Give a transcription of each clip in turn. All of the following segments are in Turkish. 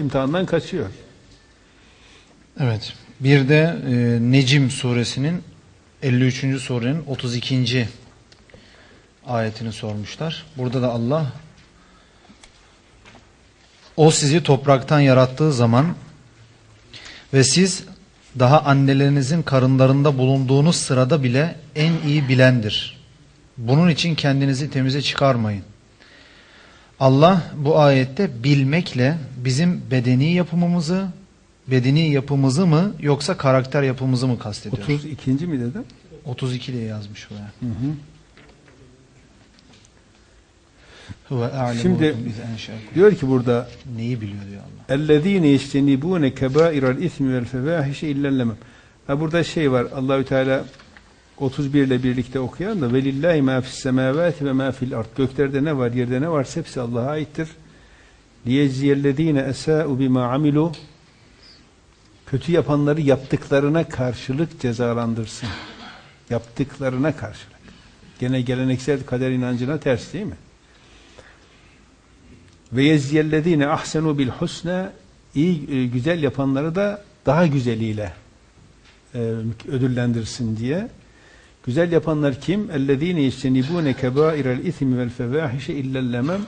imtihandan kaçıyor. Evet. Bir de e, Necim suresinin 53. surenin 32. ayetini sormuşlar. Burada da Allah o sizi topraktan yarattığı zaman ve siz daha annelerinizin karınlarında bulunduğunuz sırada bile en iyi bilendir. Bunun için kendinizi temize çıkarmayın. Allah bu ayette bilmekle bizim bedeni yapımımızı, bedeni yapımızı mı yoksa karakter yapımızı mı kastediyor? 32. mi dedim? 32 diye yazmış buraya. Hı hı. Şimdi diyor ki burada neyi biliyor diyor Allah. Ellezine yectenibune kebaira'l ismi vel fevahişe illallemem. Ha burada şey var. Allahü Teala 31 ile birlikte okuyan da velillahi ma fis semavati ve ma fil ard. Göklerde ne var, yerde ne varsa hepsi Allah'a aittir. Liyeziyellezine esa'u bima amilu kötü yapanları yaptıklarına karşılık cezalandırsın. Yaptıklarına karşılık. Gene geleneksel kader inancına ters değil mi? Ve yeziyellezine ahsenu bil husna iyi e, güzel yapanları da daha güzeliyle e, ödüllendirsin diye. Güzel yapanlar kim? Yestenibune kebairel ismi vel fevahişe illel lemem.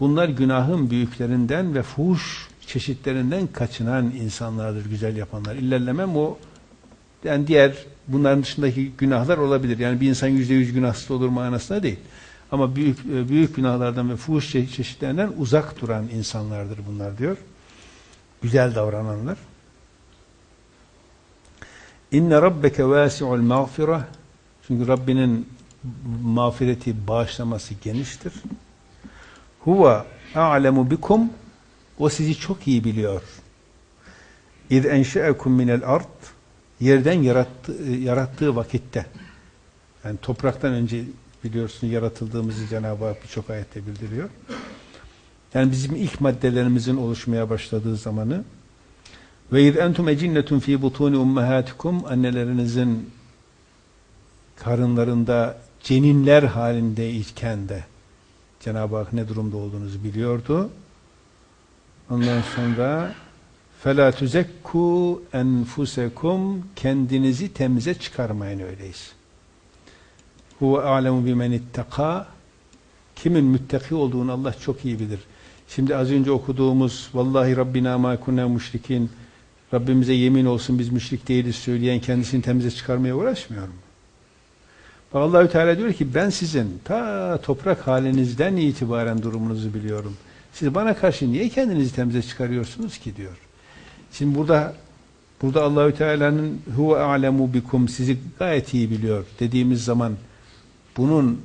Bunlar günahın büyüklerinden ve fuhuş çeşitlerinden kaçınan insanlardır güzel yapanlar. İllel lemem o yani diğer bunların dışındaki günahlar olabilir. Yani bir insan yüzde yüz günahsız olur manasına değil. Ama büyük e, büyük günahlardan ve fuhuş çe- çeşitlerinden uzak duran insanlardır bunlar diyor. Güzel davrananlar. İnne rabbeke vasi'ul mağfireh çünkü Rabbinin mağfireti, bağışlaması geniştir. Huve a'lemu bikum o sizi çok iyi biliyor. İz enşe'ekum minel ard yerden yarattı, yarattığı vakitte yani topraktan önce biliyorsun yaratıldığımızı Cenab-ı Hak birçok ayette bildiriyor. Yani bizim ilk maddelerimizin oluşmaya başladığı zamanı ve iz entum ecinnetun fi butuni ummahatikum annelerinizin karınlarında ceninler halindeyken de Cenab-ı Hak ne durumda olduğunuzu biliyordu. Ondan sonra فَلَا تُزَكُّوا enfusekum Kendinizi temize çıkarmayın öyleyse. Huve alemu bimen ittaka Kimin müttaki olduğunu Allah çok iyi bilir. Şimdi az önce okuduğumuz Vallahi Rabbina ma kunna müşrikin Rabbimize yemin olsun biz müşrik değiliz söyleyen kendisini temize çıkarmaya uğraşmıyor mu? Allahü Teala diyor ki ben sizin ta toprak halinizden itibaren durumunuzu biliyorum. Siz bana karşı niye kendinizi temize çıkarıyorsunuz ki diyor. Şimdi burada burada Allahü Teala'nın huve alemu bikum sizi gayet iyi biliyor dediğimiz zaman bunun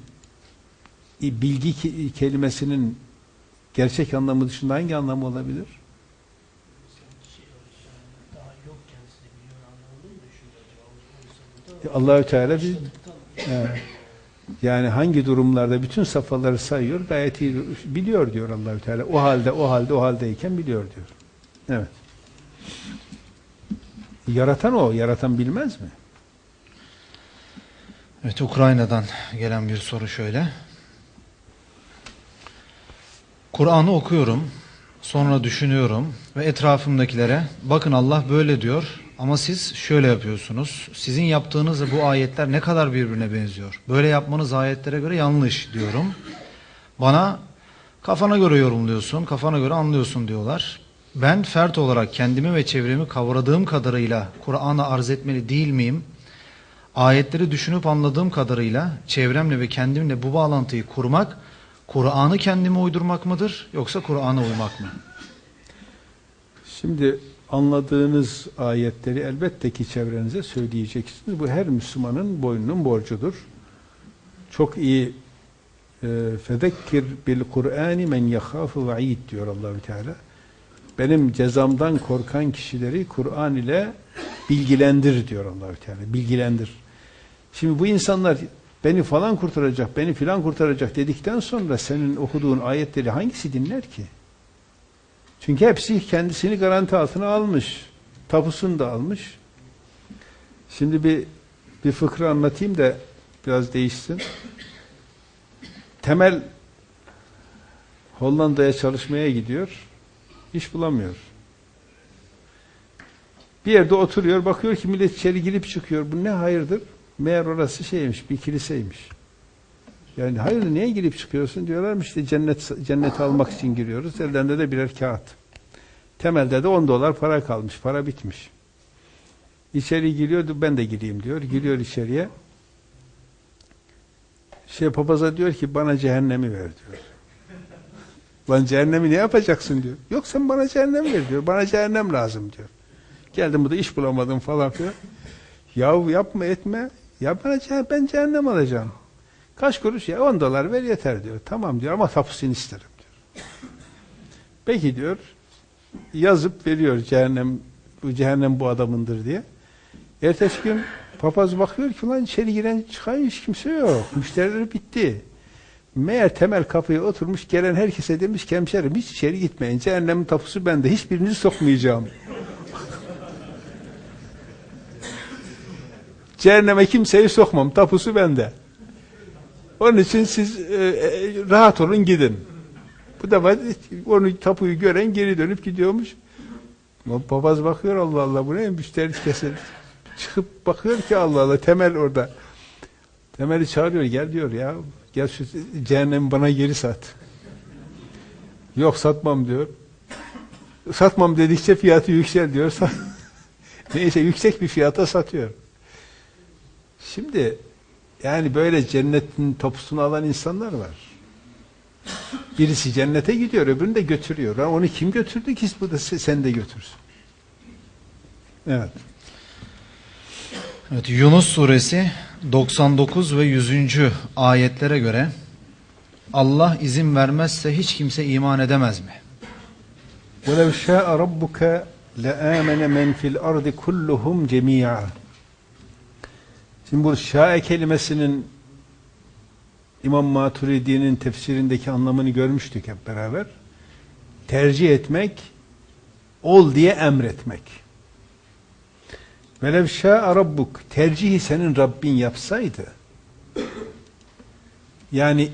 bilgi ke- kelimesinin gerçek anlamı dışında hangi anlamı olabilir? Allahü Teala bir Evet. Yani hangi durumlarda bütün safhaları sayıyor gayet iyi biliyor diyor Allahü Teala. O halde o halde o haldeyken biliyor diyor. Evet. Yaratan o, yaratan bilmez mi? Evet Ukrayna'dan gelen bir soru şöyle. Kur'an'ı okuyorum, sonra düşünüyorum ve etrafımdakilere bakın Allah böyle diyor ama siz şöyle yapıyorsunuz. Sizin yaptığınız bu ayetler ne kadar birbirine benziyor. Böyle yapmanız ayetlere göre yanlış diyorum. Bana kafana göre yorumluyorsun, kafana göre anlıyorsun diyorlar. Ben fert olarak kendimi ve çevremi kavradığım kadarıyla Kur'an'ı arz etmeli değil miyim? Ayetleri düşünüp anladığım kadarıyla çevremle ve kendimle bu bağlantıyı kurmak, Kur'an'ı kendime uydurmak mıdır yoksa Kur'an'a uymak mı? Şimdi anladığınız ayetleri elbette ki çevrenize söyleyeceksiniz. Bu her Müslümanın boynunun borcudur. Çok iyi e, fedekkir bil Kur'ani men yahâfu ve'id diyor Allahü Teala. Benim cezamdan korkan kişileri Kur'an ile bilgilendir diyor Allahü Teala. Bilgilendir. Şimdi bu insanlar beni falan kurtaracak, beni filan kurtaracak dedikten sonra senin okuduğun ayetleri hangisi dinler ki? Çünkü hepsi kendisini garanti altına almış. Tapusunu da almış. Şimdi bir bir fıkra anlatayım da biraz değişsin. Temel Hollanda'ya çalışmaya gidiyor. İş bulamıyor. Bir yerde oturuyor, bakıyor ki millet içeri girip çıkıyor. Bu ne hayırdır? Meğer orası şeymiş, bir kiliseymiş. Yani hayırdır niye girip çıkıyorsun diyorlarmış işte cennet cenneti almak için giriyoruz. Ellerinde de birer kağıt. Temelde de 10 dolar para kalmış. Para bitmiş. İçeri giriyordu ben de gireyim diyor. Giriyor içeriye. Şey papaza diyor ki bana cehennemi ver diyor. Lan cehennemi ne yapacaksın diyor. Yok sen bana cehennem ver diyor. Bana cehennem lazım diyor. Geldim burada iş bulamadım falan filan. Yahu yapma etme. Ya bana ben cehennem alacağım. Kaç kuruş ya 10 dolar ver yeter diyor. Tamam diyor ama tapusunu isterim diyor. Peki diyor yazıp veriyor cehennem bu cehennem bu adamındır diye. Ertesi gün papaz bakıyor ki lan içeri giren çıkan hiç kimse yok. Müşterileri bitti. Meğer temel kapıya oturmuş gelen herkese demiş ki hiç içeri gitmeyin. Cehennemin tapusu bende. Hiçbirinizi sokmayacağım. Cehenneme kimseyi sokmam. Tapusu bende. Onun için siz e, e, rahat olun gidin. Bu defa onu tapuyu gören geri dönüp gidiyormuş. Papaz bakıyor Allah Allah bu ne müşteri kesin. Çıkıp bakıyor ki Allah Allah temel orada. Temeli çağırıyor gel diyor ya gel şu cehennemi bana geri sat. Yok satmam diyor. Satmam dedikçe fiyatı yüksel diyor. Neyse yüksek bir fiyata satıyor. Şimdi yani böyle cennetin topusunu alan insanlar var. Birisi cennete gidiyor, öbürünü de götürüyor. Ha, onu kim götürdü ki bu da se- sen de götürsün. Evet. Evet, Yunus suresi 99 ve 100. ayetlere göre Allah izin vermezse hiç kimse iman edemez mi? وَلَوْ شَاءَ رَبُّكَ لَآمَنَ مَنْ فِي الْأَرْضِ كُلُّهُمْ جَمِيعًا Şimdi bu şae kelimesinin İmam Maturidi'nin tefsirindeki anlamını görmüştük hep beraber. Tercih etmek, ol diye emretmek. Velev şâ'a rabbuk, tercihi senin Rabbin yapsaydı, yani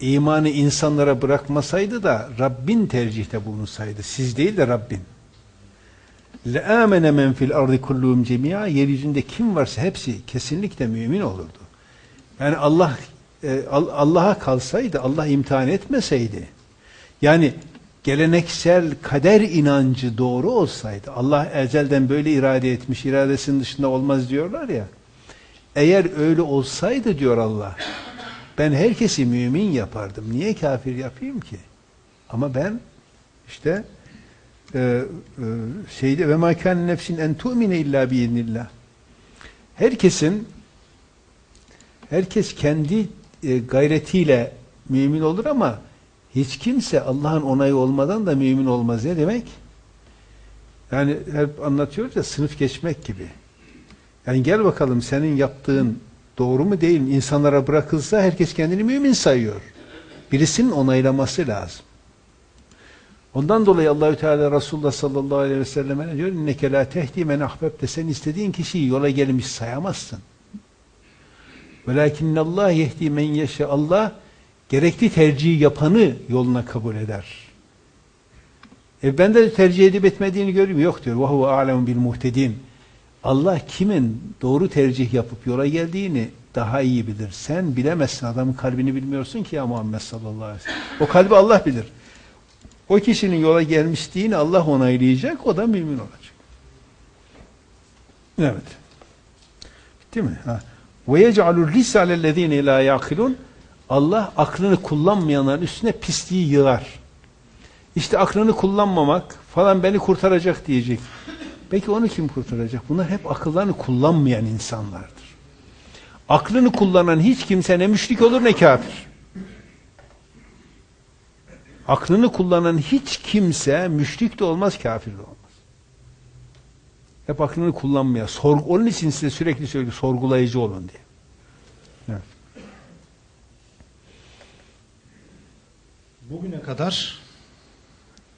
imanı insanlara bırakmasaydı da Rabbin tercihte bulunsaydı, siz değil de Rabbin. لَآمَنَ مَنْ فِي الْاَرْضِ كُلُّهُمْ جَمِيعًا Yeryüzünde kim varsa hepsi kesinlikle mümin olurdu. Yani Allah e, Al- Allah'a kalsaydı, Allah imtihan etmeseydi, yani geleneksel kader inancı doğru olsaydı, Allah ezelden böyle irade etmiş, iradesinin dışında olmaz diyorlar ya, eğer öyle olsaydı diyor Allah, ben herkesi mümin yapardım. Niye kafir yapayım ki? Ama ben işte e, e, şeyde ve ma kan nefsin en tu'mine illa biiznillah. Herkesin herkes kendi e, gayretiyle mümin olur ama hiç kimse Allah'ın onayı olmadan da mümin olmaz. Ne demek? Yani hep anlatıyoruz ya sınıf geçmek gibi. Yani gel bakalım senin yaptığın doğru mu değil mi? İnsanlara bırakılsa herkes kendini mümin sayıyor. Birisinin onaylaması lazım. Ondan dolayı Allahü Teala Resulullah sallallahu aleyhi ve selleme diyor? İnneke la tehdi men ahbebte sen istediğin kişiyi yola gelmiş sayamazsın. Velakinnallah yehdi men yeşe Allah gerekli tercihi yapanı yoluna kabul eder. E ben de tercih edip etmediğini görüyorum. Yok diyor. Alemu bil muhtedin. Allah kimin doğru tercih yapıp yola geldiğini daha iyi bilir. Sen bilemezsin. Adamın kalbini bilmiyorsun ki ya Muhammed sallallahu aleyhi ve sellem. O kalbi Allah bilir. O kişinin yola gelmişliğini Allah onaylayacak. O da mümin olacak. Evet. Bitti mi? Ha. Ve yec'alur risalellezine la yaqilun Allah aklını kullanmayanların üstüne pisliği yığar. İşte aklını kullanmamak falan beni kurtaracak diyecek. Peki onu kim kurtaracak? Bunlar hep akıllarını kullanmayan insanlardır. Aklını kullanan hiç kimse ne müşrik olur ne kafir. Aklını kullanan hiç kimse müşrik de olmaz, kafir de olmaz. Hep aklını kullanmaya. Sorgu, onun için size sürekli söylüyor, sorgulayıcı olun diye. Bugüne kadar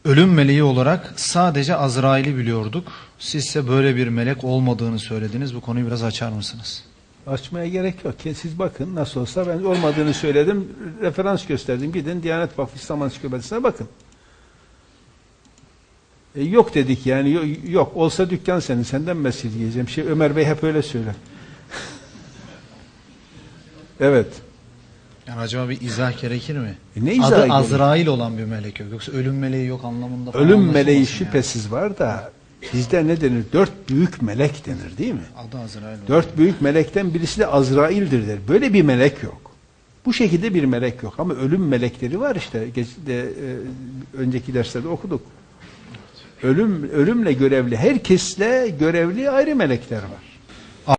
ölüm meleği olarak sadece Azrail'i biliyorduk. Siz ise böyle bir melek olmadığını söylediniz. Bu konuyu biraz açar mısınız? Açmaya gerek yok. Siz bakın nasıl olsa ben olmadığını söyledim. Referans gösterdim. Gidin Diyanet Vakfı İslam Ansiklopedisine bakın. E, yok dedik yani yo- yok olsa dükkan senin senden mi esirgeyeceğim şey Ömer Bey hep öyle söyler. evet. Yani acaba bir izah gerekir mi? E, ne izahı Adı gerekir? Azrail olan bir melek yok. Yoksa ölüm meleği yok anlamında falan Ölüm meleği yani. şüphesiz var da bizde ne denir? Dört büyük melek denir değil mi? Adı Azrail. Dört büyük melekten birisi de Azrail'dir der. Böyle bir melek yok. Bu şekilde bir melek yok. Ama ölüm melekleri var işte. Geç, de, e, önceki derslerde okuduk. Ölüm ölümle görevli, herkesle görevli ayrı melekler var.